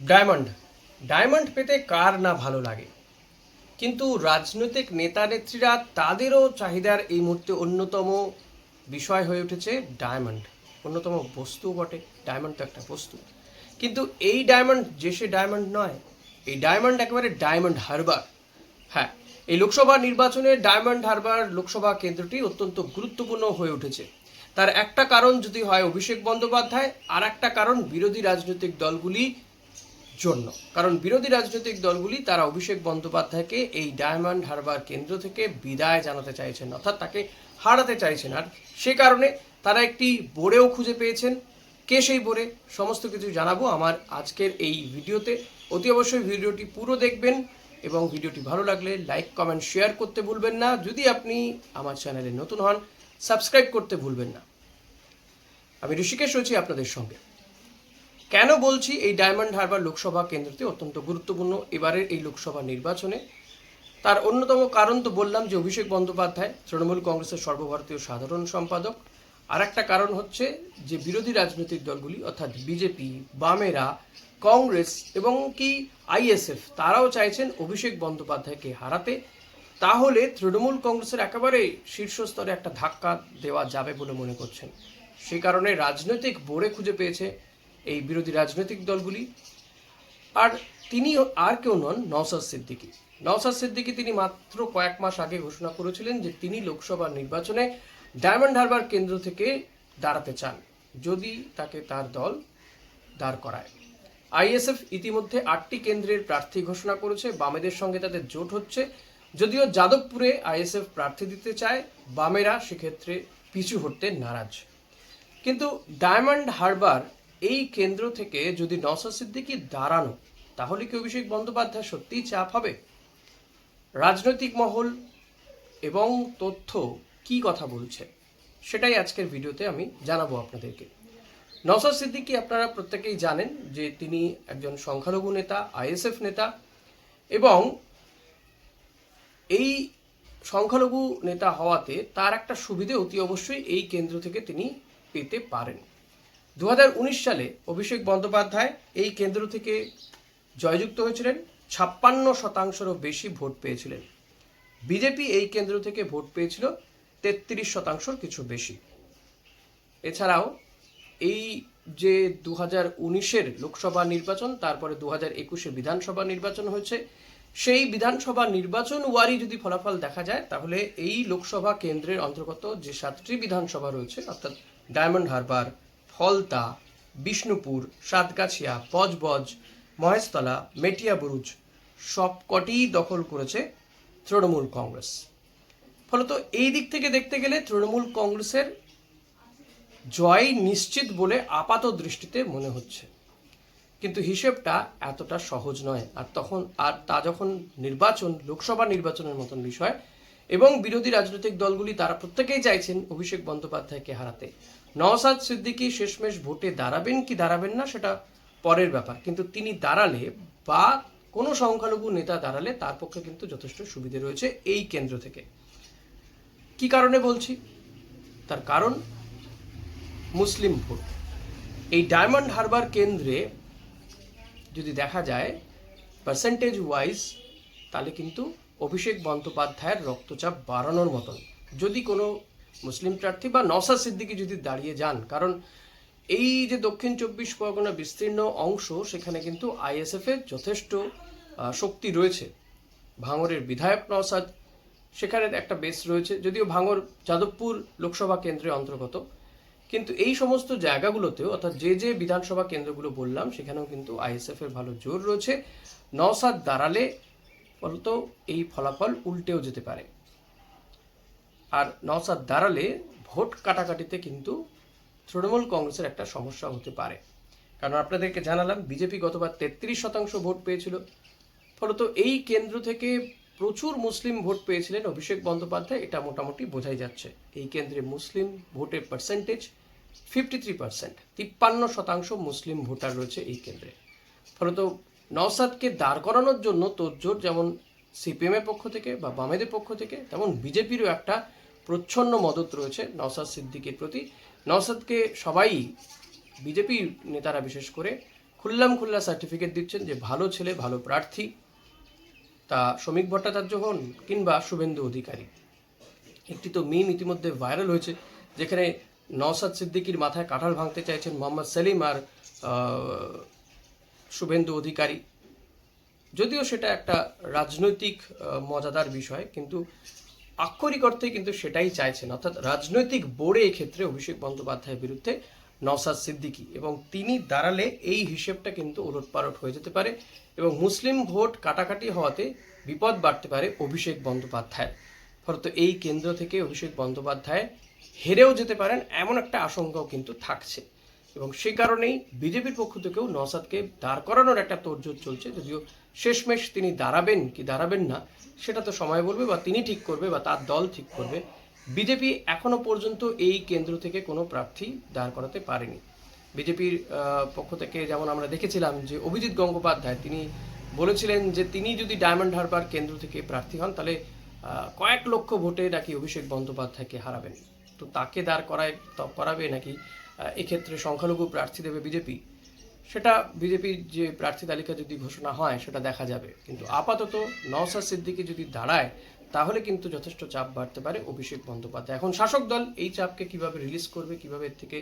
Diamond. Diamond পেতে কার না ভালো লাগে? কিন্তু রাজনৈতিক নেতা নেত্রীরা তাদেরও চাহিদার এই মুহূর্তে অন্যতম বিষয় হয়ে উঠেছে ডায়মন্ড। অন্যতম বস্তু বটে, ডায়মন্ড তো একটা বস্তু। কিন্তু এই ডায়মন্ড যে সে ডায়মন্ড নয়, এই ডায়মন্ড একেবারে ডায়মন্ড হারবার। হ্যাঁ এই লোকসভা নির্বাচনে ডায়মন্ড হারবার লোকসভা কেন্দ্রটি অত্যন্ত গুরুত্বপূর্ণ হয়ে উঠেছে। তার একটা কারণ যদি হয় অভিষেক বন্দ্যোপাধ্যায় আর একটা কারণ বিরোধী রাজনৈতিক দলগুলি জন্য। কারণ বিরোধী রাজনৈতিক দলগুলি তারা অভিষেক বন্দ্যোপাধ্যায়কে এই ডায়মন্ড হারবার কেন্দ্র থেকে বিদায় জানাতে চাইছেন, অর্থাৎ তাকে হারাতে চাইছেন। আর সে কারণে তারা একটি বোর্ডেও খুঁজে পেয়েছেন। কে সেই বোর্ডে সমস্ত কিছু জানাব আমার আজকের এই ভিডিওতে। অতি অবশ্যই ভিডিওটি পুরো দেখবেন এবং ভিডিওটি ভালো লাগলে লাইক, কমেন্ট, শেয়ার করতে ভুলবেন না। যদি আপনি আমার চ্যানেলে নতুন হন, সাবস্ক্রাইব করতে ভুলবেন না। আমি ঋষিকেশ রয়েছি আপনাদের সঙ্গে। কেন বলছি এই ডায়মন্ড হারবার লোকসভা কেন্দ্রটি অত্যন্ত গুরুত্বপূর্ণ? এবারের এই লোকসভা নির্বাচনে তার অন্যতম কারণ তো বললাম যে অভিষেক বন্দ্যোপাধ্যায় তৃণমূল কংগ্রেসের সর্বভারতীয় সাধারণ সম্পাদক। আর একটা কারণ হচ্ছে যে বিরোধী রাজনৈতিক দলগুলি, অর্থাৎ বিজেপি, বামেরা, কংগ্রেস এবং কি আইএসএফ, তারাও চাইছেন অভিষেক বন্দ্যোপাধ্যায়কে হারাতে। তাহলে তৃণমূল কংগ্রেসের একেবারে শীর্ষস্তরে একটা ধাক্কা দেওয়া যাবে বলে মনে করছেন। সে কারণে রাজনৈতিক বোর্ডে খুঁজে পেয়েছে এই বিরোধী রাজনৈতিক দলগুলি। আর তিনি আর কেউ নন নওসাদ সিদ্দিকী। নওসাদ সিদ্দিকী তিনি মাত্র কয়েক মাস আগে ঘোষণা করেছিলেন যে তিনি লোকসভা নির্বাচনে ডায়মন্ড হারবার কেন্দ্র থেকে দাঁড়াতে চান, যদি তাকে তার দল দাঁড় করায়। আইএসএফ ইতিমধ্যে আটটি কেন্দ্রের প্রার্থী ঘোষণা করেছে, বামেদের সঙ্গে তাদের জোট হচ্ছে। যদিও যাদবপুরে আইএসএফ প্রার্থী দিতে চায়, বামেরা সেক্ষেত্রে পিছু হটতে নারাজ। কিন্তু ডায়মন্ড হারবার এই কেন্দ্র থেকে যদি নওসাদ সিদ্দিকি দাঁড়ানো, তাহলে কি অভিষেক বন্দ্যোপাধ্যায় সত্যিই চাপ হবে? রাজনৈতিক মহল এবং তথ্য কি কথা বলছে, সেটাই আজকের ভিডিওতে আমি জানাব আপনাদেরকে। নওসাদ সিদ্দিকি আপনারা প্রত্যেকেই জানেন যে তিনি একজন সংখ্যালঘু নেতা, আইএসএফ নেতা এবং এই সংখ্যালঘু নেতা হওয়াতে তার একটা সুবিধে অতি অবশ্যই এই কেন্দ্র থেকে তিনি পেতে পারেন। দু হাজার উনিশ সালে অভিষেক বন্দ্যোপাধ্যায় এই কেন্দ্র থেকে জয়যুক্ত হয়েছিলেন। ছাপ্পান্ন শতাংশেরও বেশি ভোট পেয়েছিলেন। বিজেপি এই কেন্দ্র থেকে ভোট পেয়েছিল তেত্রিশ শতাংশর কিছু বেশি। এছাড়াও এই যে দু হাজার উনিশের লোকসভা নির্বাচন, তারপরে দু হাজার একুশে বিধানসভা নির্বাচন হয়েছে, সেই বিধানসভা নির্বাচন ওয়ারি যদি ফলাফল দেখা যায়, তাহলে এই লোকসভা কেন্দ্রের অন্তর্গত যে সাতটি বিধানসভা রয়েছে, অর্থাৎ ডায়মন্ড হারবার ফলতা বিষ্ণুপুর, সাতগাছিয়া, বজবজ, মহেশতলা, মেটিয়া বুরুজ সবকটিই দখল করেছে তৃণমূল কংগ্রেস। ফলত এই দিক থেকে দেখতে গেলে তৃণমূল কংগ্রেসের জয় নিশ্চিত বলে আপাত দৃষ্টিতে মনে হচ্ছে। কিন্তু হিসেবটা এতটা সহজ নয়। আর তখন, আর তা যখন নির্বাচন, লোকসভা নির্বাচনের মতন বিষয় এবং বিরোধী রাজনৈতিক দলগুলি, তারা প্রত্যেকেই চাইছেন অভিষেক বন্দ্যোপাধ্যায়কে হারাতে। নওসাদ সিদ্দিকী শেষমেশ ভোটে দাঁড়াবেন কি দাঁড়াবেন না সেটা পরের ব্যাপার। কিন্তু তিনি দাঁড়ালে বা কোনো সংখ্যালঘু নেতা দাঁড়ালে তার পক্ষে কিন্তু যথেষ্ট সুবিধে রয়েছে এই কেন্দ্র থেকে। কি কারণে বলছি? তার কারণ মুসলিম ভোট। এই ডায়মন্ড হারবার কেন্দ্রে যদি দেখা যায় পার্সেন্টেজ ওয়াইজ তাহলে কিন্তু অভিষেক বন্দ্যোপাধ্যায়ের রক্তচাপ বাড়ানোর মতন। যদি কোনো মুসলিম প্রার্থী বা নওসাদ সিদ্দিকি যদি দাঁড়িয়ে যান, কারণ এই যে দক্ষিণ চব্বিশ পরগনা বিস্তীর্ণ অংশ, সেখানে কিন্তু আইএসএফ এর যথেষ্ট শক্তি রয়েছে। ভাঙরের বিধায়ক নওসাদ সেখানে একটা বেস রয়েছে, যদিও ভাঙর যাদবপুর লোকসভা কেন্দ্রের অন্তর্গত। কিন্তু এই সমস্ত জায়গাগুলোতেও, অর্থাৎ যে যে বিধানসভা কেন্দ্রগুলো বললাম, সেখানেও কিন্তু আইএসএফ এর ভালো জোর রয়েছে। নওসাদ দাঁড়ালে ফলত এই ফলাফল উল্টেও যেতে পারে। আর নওসাদ দাঁড়ালে ভোট কাটাকাটিতে কিন্তু তৃণমূল কংগ্রেসের একটা সমস্যা হতে পারে। কারণ আপনাদেরকে জানালাম, বিজেপি গতবার তেত্রিশ শতাংশ ভোট পেয়েছিল। ফলত এই কেন্দ্র থেকে প্রচুর মুসলিম ভোট পেয়েছিলেন অভিষেক বন্দ্যোপাধ্যায়, এটা মোটামুটি বোঝাই যাচ্ছে। এই কেন্দ্রে মুসলিম ভোটের পার্সেন্টেজ ফিফটি থ্রি পার্সেন্ট তিপ্পান্ন শতাংশ মুসলিম ভোটার রয়েছে এই কেন্দ্রে। ফলত নওসাদকে দাঁড় করানোর জন্য তোড়জোড় যেমন সিপিএমের পক্ষ থেকে বা বামেদের পক্ষ থেকে, তেমন বিজেপিরও একটা প্রচ্ছন্ন মদত রয়েছে নওসাদ সিদ্দিকের প্রতি। নওসাদকে সবাই, বিজেপি নেতারা বিশেষ করে, খুল্লাম খুল্লা সার্টিফিকেট দিচ্ছেন যে ভালো ছেলে, ভালো প্রার্থী। তা শ্রমিক ভট্টাচার্য হন কিংবা শুভেন্দু অধিকারী। একটি তো মিম ইতিমধ্যে ভাইরাল হয়েছে, যেখানে নওসাদ সিদ্দিকির মাথায় কাঁঠাল ভাঙতে চাইছেন মোহাম্মদ সেলিম আর শুভেন্দু অধিকারী। যদিও সেটা একটা রাজনৈতিক মজাদার বিষয়, কিন্তু আক্ষরিক অর্থে কিন্তু সেটাই চাইছেন। অর্থাৎ রাজনৈতিক বোর্ডে এক্ষেত্রে অভিষেক বন্দ্যোপাধ্যায়ের বিরুদ্ধে নওসাদ সিদ্দিকী এবং তিনি দাঁড়ালে এই হিসেবটা কিন্তু ওলটপালট হয়ে যেতে পারে এবং মুসলিম ভোট কাটাকাটি হওয়াতে বিপদ বাড়তে পারে অভিষেক বন্দ্যোপাধ্যায়ের। ফলত এই কেন্দ্র থেকে অভিষেক বন্দ্যোপাধ্যায় হেরেও যেতে পারেন, এমন একটা আশঙ্কাও কিন্তু থাকছে। এবং সে কারণেই বিজেপির পক্ষ থেকেও নওসাদকে দাঁড় করানোর একটা তোড়জোড় চলছে, যদিও শেষমেশ তিনি দাঁড়াবেন কি দাঁড়াবেন না, সেটা তো সময় বলবে বা তিনি ঠিক করবে বা তার দল ঠিক করবে। বিজেপি এখনও পর্যন্ত এই কেন্দ্র থেকে কোনো প্রার্থী দাঁড় করাতে পারেনি। বিজেপির পক্ষ থেকে যেমন আমরা দেখেছিলাম যে অভিজিৎ গঙ্গোপাধ্যায়, তিনি বলেছিলেন যে তিনি যদি ডায়মন্ড হারবার কেন্দ্র থেকে প্রার্থী হন, তাহলে কয়েক লক্ষ ভোটে নাকি অভিষেক বন্দ্যোপাধ্যায়কে হারাবেন। তো তাকে দাঁড় করায় করাবে নাকি এক্ষেত্রে সংখ্যালঘু প্রার্থী দেবে বিজেপি। সেটা বিজেপির যে প্রার্থী তালিকা যদি ঘোষণা হয়, সেটা দেখা যাবে। কিন্তু আপাতত নওসাদ সিদ্দিকি যদি দাঁড়ায়, তাহলে কিন্তু যথেষ্ট চাপ বাড়তে পারে অভিষেক বন্দ্যোপাধ্যায়। এখন শাসক দল এই চাপকে কীভাবে রিলিজ করবে, কীভাবে এর থেকে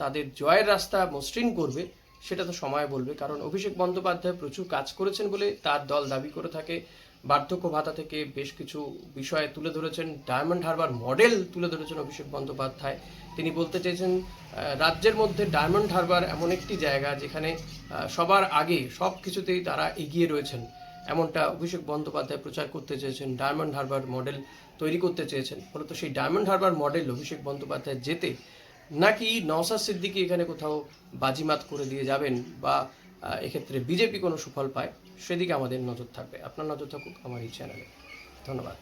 তাদের জয়ের রাস্তা মসৃণ করবে, সেটা তো সময় বলবে। কারণ অভিষেক বন্দ্যোপাধ্যায় প্রচুর কাজ করেছেন বলে তার দল দাবি করে থাকে। বার্ধক্য ভাতা থেকে বেশ কিছু বিষয় তুলে ধরেছেন ডায়মন্ড হারবার মডেল তুলে ধরেছেন অভিষেক বন্দ্যোপাধ্যায়। তিনি বলতে চেয়েছেন রাজ্যের মধ্যে ডায়মন্ড হারবার এমন একটি জায়গা যেখানে সবার আগে সব কিছুতেই তারা এগিয়ে রয়েছেন। এমনটা অভিষেক বন্দ্যোপাধ্যায় প্রচার করতে চেয়েছেন, ডায়মন্ড হারবার মডেল তৈরি করতে চেয়েছেন। ফলত সেই ডায়মন্ড হারবার মডেল অভিষেক বন্দ্যোপাধ্যায় যেতে নাকি নওসাদ সিদ্দিকি এখানে কোথাও বাজিমাত করে দিয়ে যাবেন বা এক্ষেত্রে বিজেপি কোনো সুফল পায়? সেদিকে আমাদের নজর থাকবে। আপনার নজর থাকুক আমার এই চ্যানেলে ধন্যবাদ।